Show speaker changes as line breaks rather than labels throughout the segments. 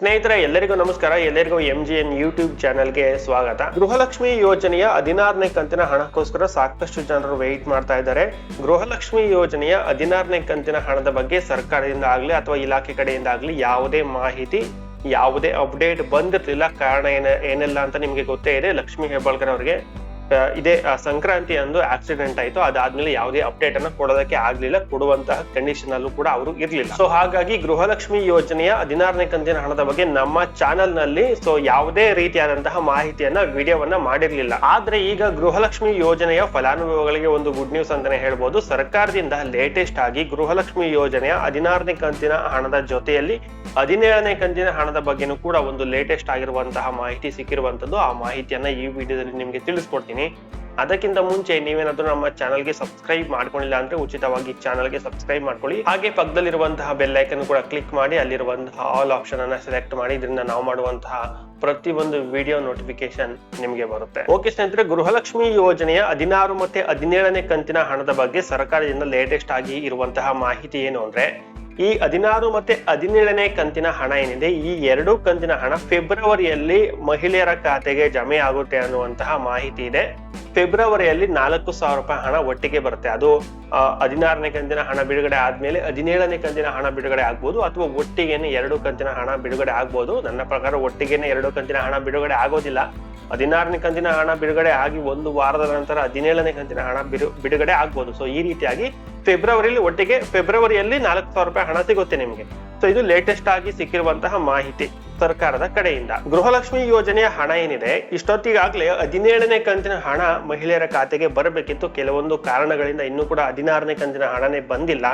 ಸ್ನೇಹಿತರೆ, ಎಲ್ಲರಿಗೂ ನಮಸ್ಕಾರ. ಎಲ್ಲರಿಗೂ ಎಂ ಜಿ ಎನ್ ಯೂಟ್ಯೂಬ್ ಚಾನೆಲ್ಗೆ ಸ್ವಾಗತ. ಗೃಹಲಕ್ಷ್ಮಿ ಯೋಜನೆಯ ಹದಿನಾರನೇ ಕಂತಿನ ಹಣಕ್ಕೋಸ್ಕರ ಸಾಕಷ್ಟು ಜನರು ವೆಯ್ಟ್ ಮಾಡ್ತಾ ಇದ್ದಾರೆ. ಗೃಹಲಕ್ಷ್ಮಿ ಯೋಜನೆಯ ಹದಿನಾರನೇ ಕಂತಿನ ಹಣದ ಬಗ್ಗೆ ಸರ್ಕಾರದಿಂದ ಆಗ್ಲಿ ಅಥವಾ ಇಲಾಖೆ ಕಡೆಯಿಂದ ಆಗ್ಲಿ ಯಾವುದೇ ಮಾಹಿತಿ, ಯಾವುದೇ ಅಪ್ಡೇಟ್ ಬಂದಿರ್ಲಿಲ್ಲ. ಕಾರಣ ಏನ, ಏನಿಲ್ಲ ಅಂತ ನಿಮ್ಗೆ ಗೊತ್ತೇ ಇದೆ. ಲಕ್ಷ್ಮಿ ಹೆಬ್ಬಾಳ್ಕರ್ ಅವರಿಗೆ ಇದೇ ಸಂಕ್ರಾಂತಿ ಅಂದು ಆಕ್ಸಿಡೆಂಟ್ ಆಯ್ತು. ಅದಾದ್ಮೇಲೆ ಯಾವುದೇ ಅಪ್ಡೇಟ್ ಅನ್ನ ಕೊಡೋದಕ್ಕೆ ಆಗ್ಲಿಲ್ಲ. ಕೊಡುವಂತಹ ಕಂಡೀಷನ್ ಅಲ್ಲೂ ಕೂಡ ಅವರು ಇರ್ಲಿಲ್ಲ. ಸೊ ಹಾಗಾಗಿ ಗೃಹಲಕ್ಷ್ಮಿ ಯೋಜನೆಯ ಹದಿನಾರನೇ ಕಂತಿನ ಹಣದ ಬಗ್ಗೆ ನಮ್ಮ ಚಾನೆಲ್ನಲ್ಲಿ ಸೊ ಯಾವುದೇ ರೀತಿಯಾದಂತಹ ಮಾಹಿತಿಯನ್ನ, ವಿಡಿಯೋವನ್ನ ಮಾಡಿರ್ಲಿಲ್ಲ. ಆದ್ರೆ ಈಗ ಗೃಹಲಕ್ಷ್ಮಿ ಯೋಜನೆಯ ಫಲಾನುಭವಿಗಳಿಗೆ ಒಂದು ಗುಡ್ ನ್ಯೂಸ್ ಅಂತಾನೆ ಹೇಳ್ಬೋದು. ಸರ್ಕಾರದಿಂದ ಲೇಟೆಸ್ಟ್ ಆಗಿ ಗೃಹಲಕ್ಷ್ಮಿ ಯೋಜನೆಯ ಹದಿನಾರನೇ ಕಂತಿನ ಹಣದ ಜೊತೆಯಲ್ಲಿ ಹದಿನೇಳನೇ ಕಂತಿನ ಹಣದ ಬಗ್ಗೆನೂ ಕೂಡ ಒಂದು ಲೇಟೆಸ್ಟ್ ಆಗಿರುವಂತಹ ಮಾಹಿತಿ ಸಿಕ್ಕಿರುವಂತದ್ದು. ಆ ಮಾಹಿತಿಯನ್ನ ಈ ವಿಡಿಯೋದಲ್ಲಿ ನಿಮ್ಗೆ ತಿಳಿಸ್ಕೊಡ್ತೀನಿ. ಅದಕ್ಕಿಂತ ಮುಂಚೆ ನೀವೇನಾದ್ರೂ ನಮ್ಮ ಚಾನಲ್ಗೆ ಸಬ್ಸ್ಕ್ರೈಬ್ ಮಾಡ್ಕೊಂಡಿಲ್ಲ ಅಂದ್ರೆ ಉಚಿತವಾಗಿ ಚಾನಲ್ಗೆ ಸಬ್ಸ್ಕ್ರೈಬ್ ಮಾಡ್ಕೊಳ್ಳಿ. ಹಾಗೆ ಪಕ್ಕದಲ್ಲಿರುವಂತಹ ಬೆಲ್ ಐಕನ್ ಕೂಡ ಕ್ಲಿಕ್ ಮಾಡಿ, ಅಲ್ಲಿರುವಂತಹ ಆಲ್ ಆಪ್ಷನ್ ಅನ್ನ ಸೆಲೆಕ್ಟ್ ಮಾಡಿ. ಇದರಿಂದ ನಾವು ಮಾಡುವಂತಹ ಪ್ರತಿಯೊಂದು ವಿಡಿಯೋ ನೋಟಿಫಿಕೇಶನ್ ನಿಮಗೆ ಬರುತ್ತೆ. ಓಕೆ ಸ್ನೇಹಿತರೆ, ಗೃಹಲಕ್ಷ್ಮಿ ಯೋಜನೆಯ ಹದಿನಾರು ಮತ್ತೆ ಹದಿನೇಳನೇ ಕಂತಿನ ಹಣದ ಬಗ್ಗೆ ಸರ್ಕಾರದಿಂದ ಲೇಟೆಸ್ಟ್ ಆಗಿ ಇರುವಂತಹ ಮಾಹಿತಿ ಏನು ಅಂದ್ರೆ ಈ ಹದಿನಾರು ಮತ್ತೆ ಹದಿನೇಳನೇ ಕಂತಿನ ಹಣ ಏನಿದೆ, ಈ ಎರಡು ಕಂತಿನ ಹಣ ಫೆಬ್ರವರಿಯಲ್ಲಿ ಮಹಿಳೆಯರ ಖಾತೆಗೆ ಜಮೆ ಆಗುತ್ತೆ ಅನ್ನುವಂತಹ ಮಾಹಿತಿ ಇದೆ. ಫೆಬ್ರವರಿಯಲ್ಲಿ ನಾಲ್ಕು ಸಾವಿರ ರೂಪಾಯಿ ಹಣ ಒಟ್ಟಿಗೆ ಬರುತ್ತೆ. ಅದು ಹದಿನಾರನೇ ಕಂತಿನ ಹಣ ಬಿಡುಗಡೆ ಆದ್ಮೇಲೆ ಹದಿನೇಳನೇ ಕಂತಿನ ಹಣ ಬಿಡುಗಡೆ ಆಗ್ಬೋದು ಅಥವಾ ಒಟ್ಟಿಗೆನೆ ಎರಡು ಕಂತಿನ ಹಣ ಬಿಡುಗಡೆ ಆಗ್ಬೋದು. ನನ್ನ ಪ್ರಕಾರ ಒಟ್ಟಿಗೆನೆ ಎರಡು ಕಂತಿನ ಹಣ ಬಿಡುಗಡೆ ಆಗೋದಿಲ್ಲ. ಹದಿನಾರನೇ ಕಂತಿನ ಹಣ ಬಿಡುಗಡೆ ಆಗಿ ಒಂದು ವಾರದ ನಂತರ ಹದಿನೇಳನೇ ಕಂತಿನ ಹಣ ಬಿಡು, ಬಿಡುಗಡೆ ಆಗ್ಬೋದು. ಸೊ ಈ ರೀತಿಯಾಗಿ ಫೆಬ್ರವರಿಯಲ್ಲಿ ಒಟ್ಟಿಗೆ ಫೆಬ್ರವರಿಯಲ್ಲಿ ನಾಲ್ಕು ಸಾವಿರ ರೂಪಾಯಿ ಹಣ ಸಿಗುತ್ತೆ ನಿಮಗೆ. ಸೊ ಇದು ಲೇಟೆಸ್ಟ್ ಆಗಿ ಸಿಕ್ಕಿರುವಂತಹ ಮಾಹಿತಿ ಸರ್ಕಾರದ ಕಡೆಯಿಂದ. ಗೃಹಲಕ್ಷ್ಮಿ ಯೋಜನೆಯ ಹಣ ಏನಿದೆ? ಇಷ್ಟೊತ್ತಿಗಾಗಲೇ ಹದಿನೇಳನೇ ಕಂತಿನ ಹಣ ಮಹಿಳೆಯರ ಖಾತೆಗೆ ಬರಬೇಕಿತ್ತು. ಕೆಲವೊಂದು ಕಾರಣಗಳಿಂದ ಇನ್ನೂ ಕೂಡ ಹದಿನಾರನೇ ಕಂತಿನ ಹಣನೇ ಬಂದಿಲ್ಲ.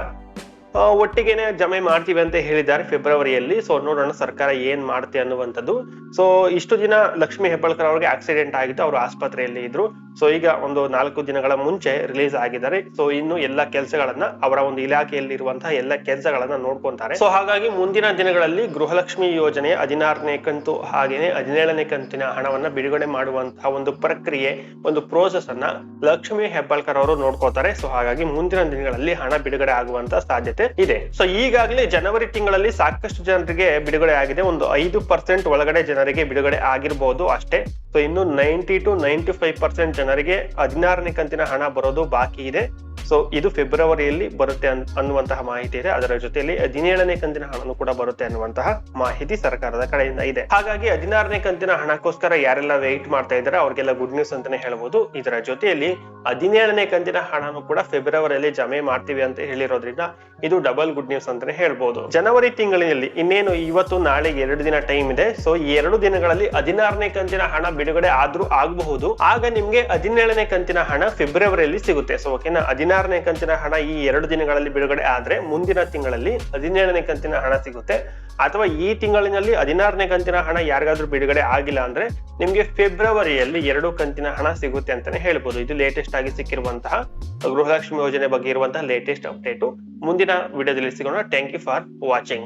ಒಟ್ಟಿಗೆನೆ ಜಮೆ ಮಾಡ್ತೀವಿ ಅಂತ ಹೇಳಿದ್ದಾರೆ ಫೆಬ್ರವರಿಯಲ್ಲಿ. ಸೊ ನೋಡೋಣ ಸರ್ಕಾರ ಏನ್ ಮಾಡುತ್ತೆ ಅನ್ನುವಂಥದ್ದು. ಸೊ ಇಷ್ಟು ದಿನ ಲಕ್ಷ್ಮಿ ಹೆಬ್ಬಾಳ್ಕರ್ ಅವ್ರಿಗೆ ಆಕ್ಸಿಡೆಂಟ್ ಆಗಿತ್ತು. ಅವರು ಆಸ್ಪತ್ರೆಯಲ್ಲಿ ಇದ್ರು. ಸೊ ಈಗ ಒಂದು ನಾಲ್ಕು ದಿನಗಳ ಮುಂಚೆ ರಿಲೀಸ್ ಆಗಿದ್ದಾರೆ. ಸೊ ಇನ್ನು ಎಲ್ಲ ಕೆಲಸಗಳನ್ನ ಅವರ ಒಂದು ಇಲಾಖೆಯಲ್ಲಿ ಇರುವಂತಹ ಎಲ್ಲ ಕೆಲಸಗಳನ್ನ ನೋಡ್ಕೊಂತಾರೆ. ಸೊ ಹಾಗಾಗಿ ಮುಂದಿನ ದಿನಗಳಲ್ಲಿ ಗೃಹಲಕ್ಷ್ಮಿ ಯೋಜನೆ ಹದಿನಾರನೇ ಕಂತು ಹಾಗೇನೆ ಹದಿನೇಳನೇ ಕಂತಿನ ಹಣವನ್ನ ಬಿಡುಗಡೆ ಮಾಡುವಂತಹ ಒಂದು ಪ್ರಕ್ರಿಯೆ, ಒಂದು ಪ್ರೋಸೆಸ್ ಅನ್ನ ಲಕ್ಷ್ಮಿ ಹೆಬ್ಬಾಳ್ಕರ್ ಅವರು ನೋಡ್ಕೋತಾರೆ ಸೊ ಹಾಗಾಗಿ ಮುಂದಿನ ದಿನಗಳಲ್ಲಿ ಹಣ ಬಿಡುಗಡೆ ಆಗುವಂತ ಸಾಧ್ಯತೆ ಇದೆ. ಸೊ ಈಗಾಗಲೇ ಜನವರಿ ತಿಂಗಳಲ್ಲಿ ಸಾಕಷ್ಟು ಜನರಿಗೆ ಬಿಡುಗಡೆ ಆಗಿದೆ. ಒಂದು ಐದು ಪರ್ಸೆಂಟ್ ಒಳಗಡೆ ಜನರಿಗೆ ಬಿಡುಗಡೆ ಆಗಿರಬಹುದು ಅಷ್ಟೇ. ಸೊ ಇನ್ನು ninety two ninety five percent ಜನರಿಗೆ ಹದಿನಾರನೇ ಕಂತಿನ ಹಣ ಬರೋದು ಬಾಕಿ ಇದೆ. ಸೊ ಇದು ಫೆಬ್ರವರಿಯಲ್ಲಿ ಬರುತ್ತೆ ಅನ್- ಅನ್ನುವಂತಹ ಮಾಹಿತಿ ಇದೆ. ಅದರ ಜೊತೆಯಲ್ಲಿ ಹದಿನೇಳನೇ ಕಂತಿನ ಹಣನು ಕೂಡ ಬರುತ್ತೆ ಅನ್ನುವಂತಹ ಮಾಹಿತಿ ಸರ್ಕಾರದ ಕಡೆಯಿಂದ ಇದೆ. ಹಾಗಾಗಿ ಹದಿನಾರನೇ ಕಂತಿನ ಹಣಕ್ಕೋಸ್ಕರ ಯಾರೆಲ್ಲ ವೆಯ್ಟ್ ಮಾಡ್ತಾ ಇದ್ದಾರೆ, ಅವ್ರಿಗೆಲ್ಲ ಗುಡ್ ನ್ಯೂಸ್ ಅಂತಾನೆ ಹೇಳ್ಬೋದು. ಇದರ ಜೊತೆಯಲ್ಲಿ ಹದಿನೇಳನೇ ಕಂತಿನ ಹಣನು ಕೂಡ ಫೆಬ್ರವರಿಯಲ್ಲಿ ಜಮೆ ಮಾಡ್ತೀವಿ ಅಂತ ಹೇಳಿರೋದ್ರಿಂದ ಇದು ಡಬಲ್ ಗುಡ್ ನ್ಯೂಸ್ ಅಂತಾನೆ ಹೇಳ್ಬೋದು. ಜನವರಿ ತಿಂಗಳಿನಲ್ಲಿ ಇನ್ನೇನು ಇವತ್ತು, ನಾಳೆ ಎರಡು ದಿನ ಟೈಮ್ ಇದೆ. ಸೊ ಈ ಎರಡು ದಿನಗಳಲ್ಲಿ ಹದಿನಾರನೇ ಕಂತಿನ ಹಣ ಬಿಡುಗಡೆ ಆದ್ರೂ ಆಗಬಹುದು. ಆಗ ನಿಮ್ಗೆ ಹದಿನೇಳನೇ ಕಂತಿನ ಹಣ ಫೆಬ್ರವರಿಯಲ್ಲಿ ಸಿಗುತ್ತೆ. ಸೊ ಓಕೆನಾ? ಹದಿನಾರನೇ ಕಂತಿನ ಹಣ ಈ ಎರಡು ದಿನಗಳಲ್ಲಿ ಬಿಡುಗಡೆ ಆದ್ರೆ ಮುಂದಿನ ತಿಂಗಳಲ್ಲಿ ಹದಿನೇಳನೇ ಕಂತಿನ ಹಣ ಸಿಗುತ್ತೆ. ಅಥವಾ ಈ ತಿಂಗಳಿನಲ್ಲಿ ಹದಿನಾರನೇ ಕಂತಿನ ಹಣ ಯಾರಿಗಾದ್ರೂ ಬಿಡುಗಡೆ ಆಗಿಲ್ಲ ಅಂದ್ರೆ ನಿಮ್ಗೆ ಫೆಬ್ರವರಿಯಲ್ಲಿ ಎರಡು ಕಂತಿನ ಹಣ ಸಿಗುತ್ತೆ ಅಂತಾನೆ ಹೇಳ್ಬೋದು. ಇದು ಲೇಟೆಸ್ಟ್ ಆಗಿ ಸಿಕ್ಕಿರುವಂತಹ ಗೃಹಲಕ್ಷ್ಮಿ ಯೋಜನೆ ಬಗ್ಗೆ ಇರುವಂತಹ ಲೇಟೆಸ್ಟ್ ಅಪ್ಡೇಟ್ ಮುಂದಿನ ವಿಡಿಯೋದಲ್ಲಿ ಸಿಗೋಣ. Thank you for watching